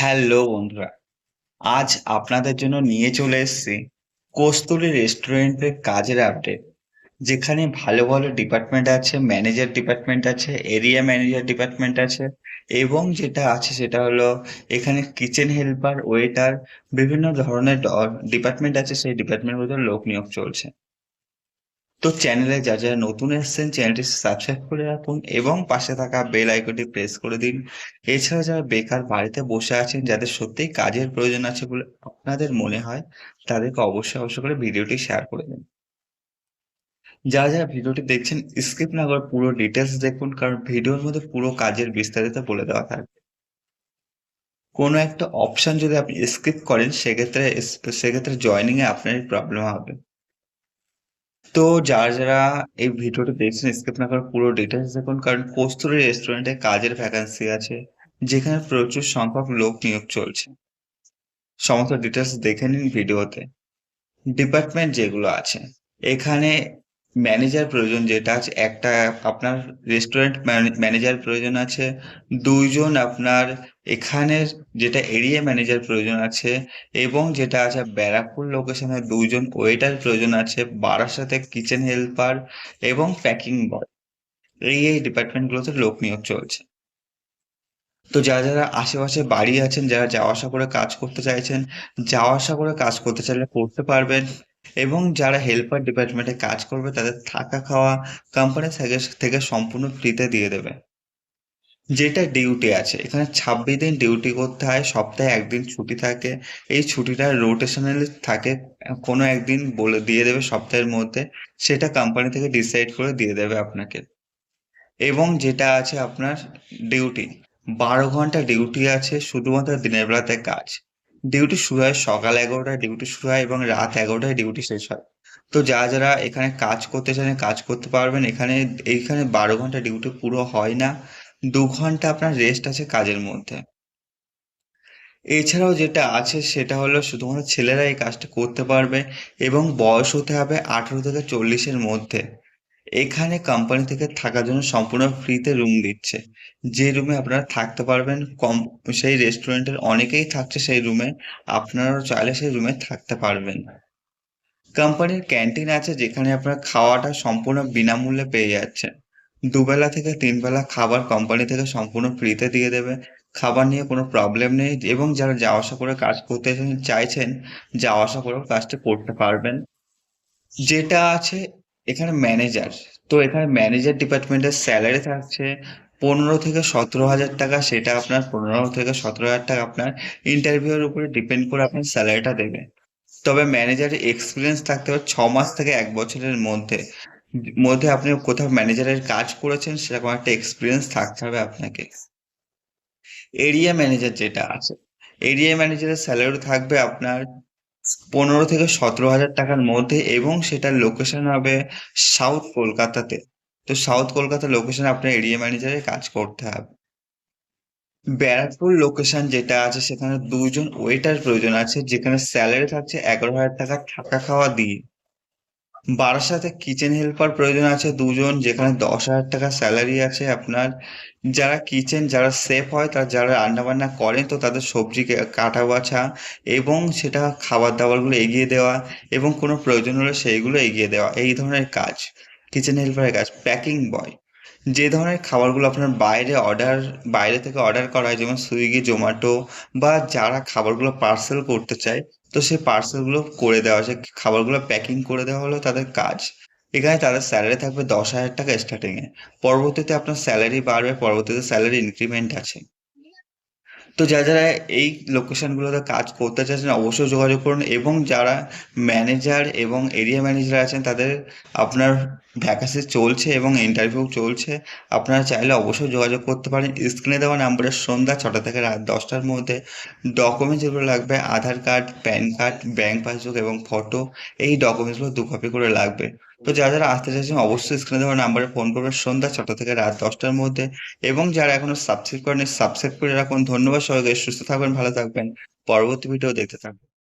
Hello বন্ধুরা, আজ আপনাদের জন্য নিয়ে চলে এসেছি কস্তুরী রেস্টুরেন্টের কাজের আপডেট যেখানে ভালো ভালো ডিপার্টমেন্ট আছে ম্যানেজার ডিপার্টমেন্ট আছে এরিয়া ম্যানেজার ডিপার্টমেন্ট আছে এবং যেটা আছে সেটা হলো এখানে কিচেন হেল্পার ওয়েটার বিভিন্ন ধরনের ডিপার্টমেন্ট আছে, সেই ডিপার্টমেন্টগুলোতে লোক নিয়োগ চলছে। তো চ্যানেলে যা যারা নতুন এসেছেন চ্যানেলটি সাবস্ক্রাইব করে রাখুন এবং পাশে থাকা বেল আইকনটি প্রেস করে দিন। এছাড়া যারা বেকার বাড়িতে বসে আছেন, যাদের সত্যিই কাজের প্রয়োজন আছে বলে আপনাদের মনে হয়, তাদেরকে অবশ্যই অবশ্যই করে ভিডিওটি শেয়ার করে দিন। যারা যারা ভিডিওটি দেখছেন স্কিপ না করে পুরো ডিটেলস দেখুন, কারণ ভিডিওর মধ্যে পুরো কাজের বিস্তারিত বলে দেওয়া থাকবে। কোনো একটা অপশন যদি আপনি স্কিপ করেন, সেক্ষেত্রে সেক্ষেত্রে জয়নিং এ আপনারই প্রবলেম হবে। তো যারা যারা এই ভিডিওটি দেখছেন স্কিপ না করে পুরো ডিটেলস দেখুন। কারণ কস্তুরী রেস্টুরেন্টে কাজের ভ্যাকান্সি আছে, যেখানে প্রচুর সংখ্যক লোক নিয়োগ চলছে। সমস্ত ডিটেলস দেখে নিন ভিডিওতে। ডিপার্টমেন্ট যেগুলো আছে, এখানে ম্যানেজার প্রয়োজন যেটা আছে, একটা আপনার রেস্টুরেন্ট ম্যানেজার প্রয়োজন আছে, দুইজন আপনার এখানের যেটা এরিয়া ম্যানেজার প্রয়োজন আছে এবং যেটা আছে ব্যারাকপুর লোকেশনে দুইজন ওয়েটার প্রয়োজন আছে, বারাসাতে কিচেন হেল্পার এবং প্যাকিং বয় এই এই ডিপার্টমেন্টগুলোতে লোক নিয়োগ চলছে। তো যারা যারা আশেপাশে বাড়ি আছেন, যারা যাওয়া আসা করে কাজ করতে চাইছেন, যাওয়া আসা করে কাজ করতে চাইলে করতে পারবেন এবং যারা হেল্পার ডিপার্টমেন্টে কাজ করবে, তাদের থাকা খাওয়া কোম্পানি থেকে সম্পূর্ণ ফ্রিতে দিয়ে দেবে। যেটা ডিউটি আছে। এখানে ছাব্বিশ দিন ডিউটি করতে হয়, সপ্তাহে একদিন ছুটি থাকে। এই ছুটিটা রোটেশনাল থাকে। কোনো একদিন বলে, দিয়ে দেবে সপ্তাহের মধ্যে। সেটা কোম্পানি থেকে ডিসাইড করে দিয়ে দেবে আপনাকে। এবং যেটা আছে আপনার ডিউটি বারো ঘণ্টা ডিউটি আছে শুধুমাত্র দিনের বেলাতে কাজ। ডিউটি শুরু হয় সকাল এগারোটায় ডিউটি শুরু হয় এবং রাত এগারোটায় ডিউটি শেষ হয়। তো যারা যারা এখানে কাজ করতে চান, কাজ করতে পারবেন। এখানে, এইখানে বারো ঘণ্টা ডিউটি পুরো হয় না। দু ঘণ্টা আপনার রেস্ট আছে কাজের মধ্যে। এছাড়াও যেটা আছে সেটা হলো শুধুমাত্র ছেলেরা এই কাজটা করতে পারবে এবং বয়স হতে হবে আঠারো থেকে চল্লিশের মধ্যে। এখানে কোম্পানি থেকে থাকার জন্য সম্পূর্ণ ফ্রিতে রুম দিচ্ছে। যে রুমে আপনারা থাকতে পারবেন, কম, সেই রেস্টুরেন্টের অনেকেই থাকছে সেই রুমে আপনারাও চাইলে সেই রুমে থাকতে পারবেন। কোম্পানির ক্যান্টিন আছে যেখানে আপনার খাওয়াটা সম্পূর্ণ বিনামূল্যে পেয়ে যাচ্ছেন দুবেলা থেকে তিন বেলা খাবার কোম্পানি থেকে সম্পূর্ণ ফ্রিতে দিয়ে দেবে। খাবার নিয়ে কোনো প্রবলেম নেই এবং যারা যাওয়া আসা করে কাজ করতে চাইছেন যাওয়া আসা করেও কাজটা করতে পারবেন। যেটা আছে এখানে ম্যানেজার তো এখানে ম্যানেজার ডিপার্টমেন্টের স্যালারি থাকছে পনেরো থেকে সতেরো হাজার টাকা। সেটা আপনার পনেরো থেকে সতেরো হাজার টাকা আপনার ইন্টারভিউর উপরে ডিপেন্ড করে আপনার স্যালারিটা দেবে তবে ম্যানেজারের এক্সপিরিয়েন্স থাকতে হবে ছ মাস থেকে এক বছরের মধ্যে। মধ্যে আপনি কোথাও ম্যানেজারের কাজ করেছেন, সেরকম একটা এক্সপিরিয়েন্স থাকতে হবে আপনাকে। এরিয়া ম্যানেজার যেটা আছে এরিয়া ম্যানেজারের স্যালারি থাকবে আপনার পনেরো থেকে সতেরো হাজার টাকার মধ্যে এবং সেটার লোকেশন হবে সাউথ কলকাতাতে। তো সাউথ কলকাতা লোকেশনে আপনার এরিয়া ম্যানেজারের কাজ করতে হবে। ব্যারাকপুর লোকেশন যেটা আছে, সেখানে দুজন ওয়েটার প্রয়োজন আছে, যেখানে স্যালারি থাকছে এগারো হাজার টাকা থাকা খাওয়া দিয়ে। বারাসাতে কিচেন হেল্পার প্রয়োজন আছে দুজন, যেখানে দশ হাজার টাকা স্যালারি আছে আপনার। যারা কিচেন যারা সেফ হয়, তারা যারা রান্নাবান্না করেন, তো তাদের সবজি কাটা বাছা এবং সেটা খাবার দাবারগুলো এগিয়ে দেওয়া এবং কোনো প্রয়োজন হলে সেইগুলো এগিয়ে দেওয়া। এই ধরনের কাজ কিচেন হেল্পারের কাজ। প্যাকিং বয় যে ধরনের খাবারগুলো আপনার বাইরে অর্ডার বাইরে থেকে অর্ডার করা হয়, যেমন সুইগি, জোম্যাটো বা যারা খাবারগুলো পার্সেল করতে চায় তো সেই পার্সেলগুলো করে দেওয়া সে খাবারগুলো প্যাকিং করে দেওয়া হলো তাদের কাজ। এখানে তাদের স্যালারি থাকবে দশ হাজার টাকা স্টার্টিংয়ে পরবর্তীতে আপনার স্যালারি বাড়বে, পরবর্তীতে স্যালারি ইনক্রিমেন্ট আছে। তো যারা যারা এই লোকেশনগুলোতে কাজ করতে চাইছেন অবশ্যই যোগাযোগ করুন এবং যারা ম্যানেজার এবং এরিয়া ম্যানেজার আছেন, তাদের আপনার ভ্যাকান্সি চলছে এবং ইন্টারভিউ চলছে, আপনারা চাইলে অবশ্যই যোগাযোগ করতে পারেন। স্ক্রিনে দেওয়া নাম্বারের সন্ধ্যা ছটা থেকে রাত দশটার মধ্যে ডকুমেন্টস যেগুলো লাগবে, Aadhaar card PAN card bank passbook এবং ফটো এই ডকুমেন্টসগুলো দু কপি করে লাগবে। তো যারা যারা আসতে চাইছেন, অবশ্যই স্ক্রিনে দেওয়া নাম্বারে ফোন করবেন। সন্ধ্যা ছটা থেকে রাত দশটার মধ্যে এবং যারা এখনও সাবস্ক্রাইব করেন সাবস্ক্রাইব করে রাখুন। ধন্যবাদ সবাইকে। সুস্থ থাকবেন, ভালো থাকবেন। পরবর্তী ভিডিও দেখতে থাকবেন।